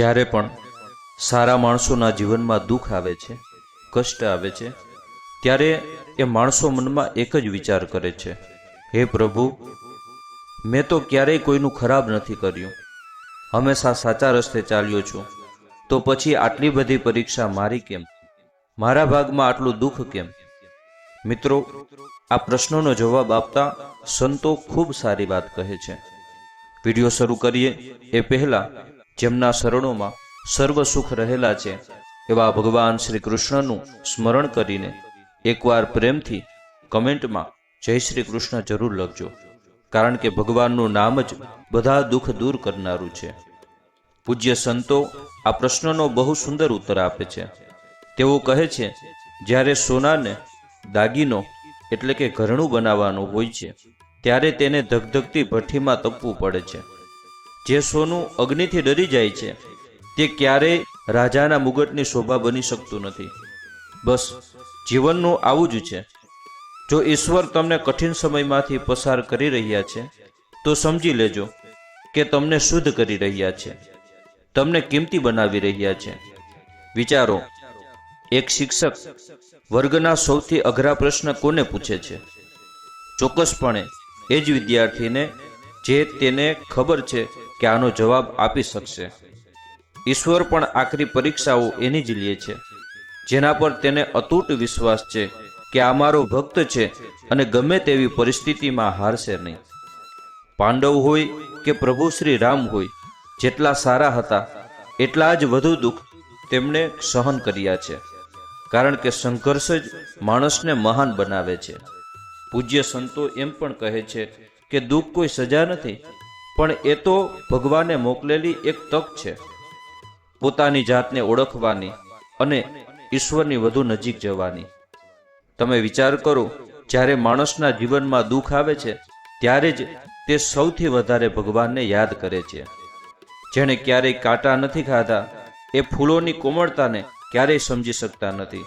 જ્યારે પણ સારા માણસોના જીવનમાં દુઃખ આવે છે, કષ્ટ આવે છે, ત્યારે એ માણસો મનમાં એક જ વિચાર કરે છે, હે પ્રભુ, મેં તો ક્યારેય કોઈનું ખરાબ નથી કર્યું. હંમેશા સાચા રસ્તે ચાલ્યો છું. તો પછી આટલી બધી પરીક્ષા મારી કેમ? મારા ભાગમાં આટલું દુઃખ કેમ? મિત્રો, આ પ્રશ્નોનો જવાબ આપતા સંતો ખૂબ સારી વાત કહે છે. વીડિયો શરૂ કરીએ એ પહેલા જેમના શરણોમાં સર્વ સુખ રહેલા છે, એવા ભગવાન શ્રી કૃષ્ણનું સ્મરણ કરીને એકવાર પ્રેમથી કમેન્ટમાં જય શ્રી કૃષ્ણ જરૂર લખજો, કારણ કે ભગવાનનું નામ જ બધા દુઃખ દૂર કરનારું છે. પૂજ્ય સંતો આ પ્રશ્નનો બહુ સુંદર ઉત્તર આપે છે. તેઓ કહે છે, જ્યારે સોનાને દાગીનો એટલે કે ઘરણું બનાવવાનું હોય છે, ત્યારે તેને ધગધગતી ભઠ્ઠીમાં તપવું પડે છે. જે સોનું અગ્નિથી ડરી જાય છે, તે ક્યારેય રાજાના મુગટની શોભા બની શકતું નથી. બસ, જીવનનું આવું જ છે. જો ઈશ્વર તમને કઠિન સમયમાંથી પસાર કરી રહ્યા છે, તો સમજી લેજો કે તમને શુદ્ધ કરી રહ્યા છે. તમને કિંમતી બનાવી રહ્યા છે. વિચારો, એક શિક્ષક વર્ગના સૌથી અઘરા પ્રશ્ન કોને પૂછે છે? ચોક્કસપણે એ જ વિદ્યાર્થીને જે તેને ખબર છે કે આનો જવાબ આપી શકશે. ઈશ્વર પણ આખરી પરીક્ષાઓ એની જ લે છે. જેના પર તેને અતૂટ વિશ્વાસ છે કે આ મારો ભક્ત છે અને ગમે તેવી પરિસ્થિતિમાં હારશે નહીં. પાંડવ હોય કે પ્રભુ શ્રી રામ હોય, જેટલા સારા હતા, એટલા જ વધુ દુઃખ તેમણે સહન કર્યા છે. કારણ કે સંઘર્ષ જ માણસને મહાન બનાવે છે. પૂજ્ય સંતો એમ પણ કહે છે કે દુઃખ કોઈ સજા નથી પણ એ તો ભગવાને મોકલેલી એક તક છે. પોતાની જાતને ઓળખવાની અને ઈશ્વરની વધુ નજીક જવાની. તમે વિચાર કરો, જ્યારે માણસના જીવનમાં દુઃખ આવે છે, ત્યારે જ તે સૌથી વધારે ભગવાનને યાદ કરે છે. જેણે ક્યારેય કાંટા નથી ખાધા, એ ફૂલોની કોમળતાને ક્યારેય સમજી શકતા નથી.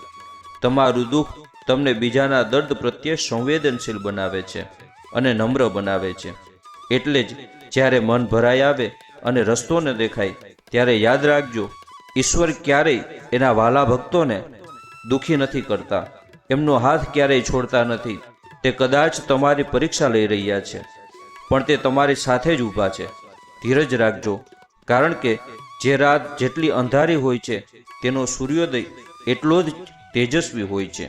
તમારું દુઃખ તમને બીજાના દર્દ પ્રત્યે સંવેદનશીલ બનાવે છે અને નમ્ર બનાવે છે. એટલે જ જ્યારે મન ભરાઈ આવે અને રસ્તો ન દેખાય, ત્યારે યાદ રાખજો, ઈશ્વર ક્યારેય એના વાલા ભક્તોને દુઃખી નથી કરતા. એમનો હાથ ક્યારેય છોડતા નથી. તે કદાચ તમારી પરીક્ષા લઈ રહ્યા છે, પણ તે તમારી સાથે જ ઊભા છે. ધીરજ રાખજો, કારણ કે જે રાત જેટલી અંધારી હોય છે, તેનો સૂર્યોદય એટલો જ તેજસ્વી હોય છે.